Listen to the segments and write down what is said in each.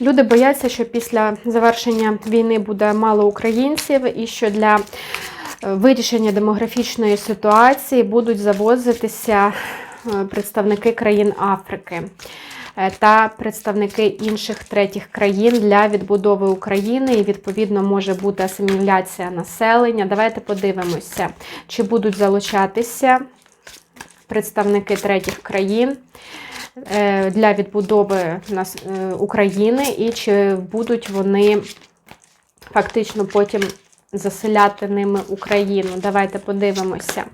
Люди бояться, що після завершення війни буде мало українців і що для е, вирішення демографічної ситуації будуть завозитися е, представники країн Африки е, та представники інших третіх країн для відбудови України, і відповідно може бути асиміляція населення. Давайте подивимося, чи будуть залучатися представники третіх країн для відбудови е, України, і чи будуть вони фактично потім заселяти ними Україну. Давайте подивимося.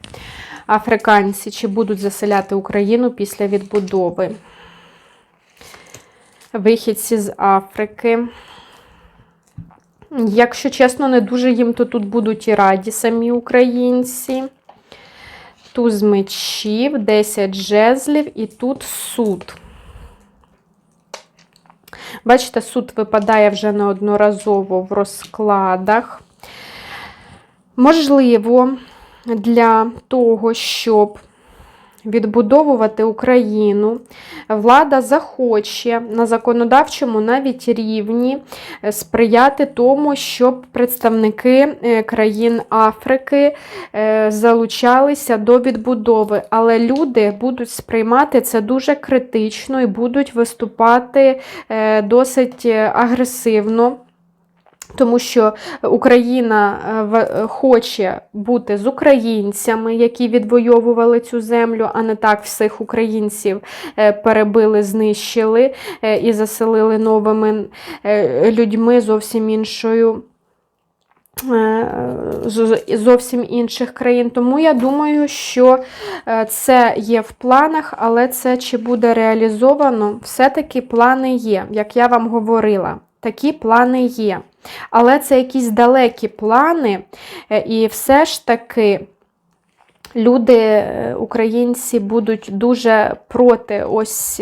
Африканці, чи будуть заселяти Україну після відбудови. Вихідці з Африки. Якщо чесно, не дуже їм то тут будуть і раді самі українці. Туз мечів, 10 жезлів і тут суд. Бачите, суд випадає вже неодноразово в розкладах. Можливо, для того, щоб відбудовувати Україну, влада захоче на законодавчому навіть рівні е, сприяти тому, щоб представники е, країн Африки е, залучалися до відбудови. Але люди будуть сприймати це дуже критично і будуть виступати досить агресивно. Тому що Україна е, хоче бути з українцями, які відвоювали цю землю, а не так всіх українців е, перебили, знищили е, і заселили новими е, людьми зовсім іншою. е, зовсім інших країн. Тому я думаю, що е, це є в планах, але це чи буде реалізовано, все-таки плани є, як я вам говорила. Такі плани є. Але це якісь далекі плани, е, і все ж таки люди, е, українці, будуть дуже проти ось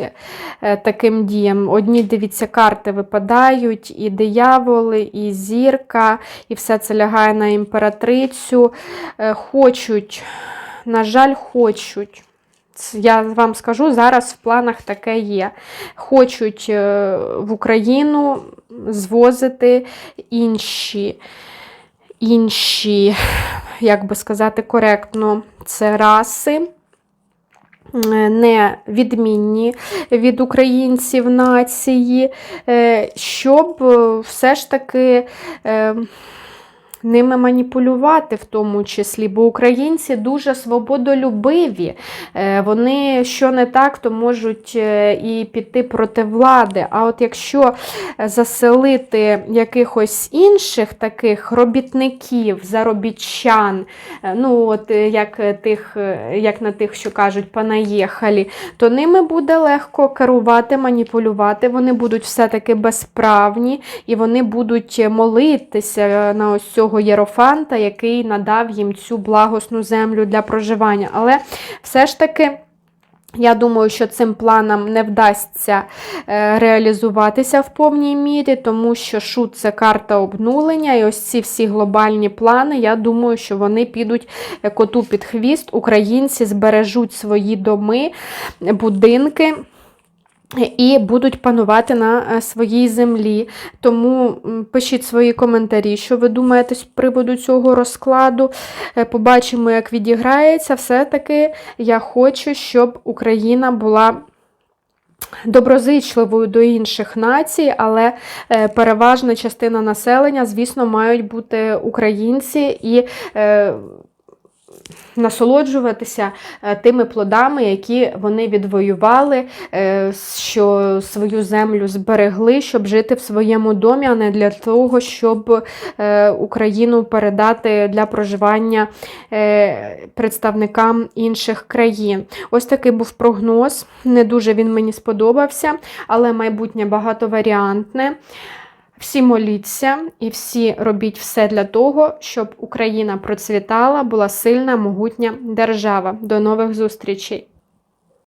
е, таким діям. Одні, дивіться, карти випадають, і дияволи, і зірка, і все це лягає на імператрицю. Хочуть, на жаль, хочуть. Я вам скажу, зараз в планах таке є. Хочуть е, в Україну звозити інші, інші, як би сказати коректно, це раси. е, Не відмінні від українців нації, е, щоб все ж таки ними маніпулювати, в тому числі, бо українці дуже свободолюбиві. Е, Вони що не так, то можуть е, і піти проти влади. А от якщо заселити якихось інших таких робітників, заробітчан, е, ну от як тих, як на тих, що кажуть, понаїхалі, то ними буде легко керувати, маніпулювати. Вони будуть все-таки безправні і вони будуть молитися на ось цього єрофанта, який надав їм цю благосну землю для проживання. Але все ж таки. Я думаю, що цим планам не вдасться е, реалізуватися в повній мірі, тому що шут це карта обнулення, і ось ці всі глобальні плани, я думаю, що вони підуть е, коту під хвіст. Українці збережуть свої доми, будинки. І будуть панувати на е, своїй землі. Тому пишіть свої коментарі, що ви думаєте з приводу цього розкладу. Е, Побачимо, як відіграється. Все-таки я хочу, щоб Україна була. Доброзичливою до інших націй, але е, переважна частина населення, звісно, мають бути українці і насолоджуватися е, тими плодами, які вони відвоювали, е, що свою землю зберегли, щоб жити в своєму домі, а не для того, щоб е, Україну передати для проживання представникам інших країн. Ось такий був прогноз. Не дуже він мені сподобався, але майбутнє багатоваріантне. Всі моліться і всі робіть все для того, щоб Україна процвітала, була сильна, могутня держава. До нових зустрічей!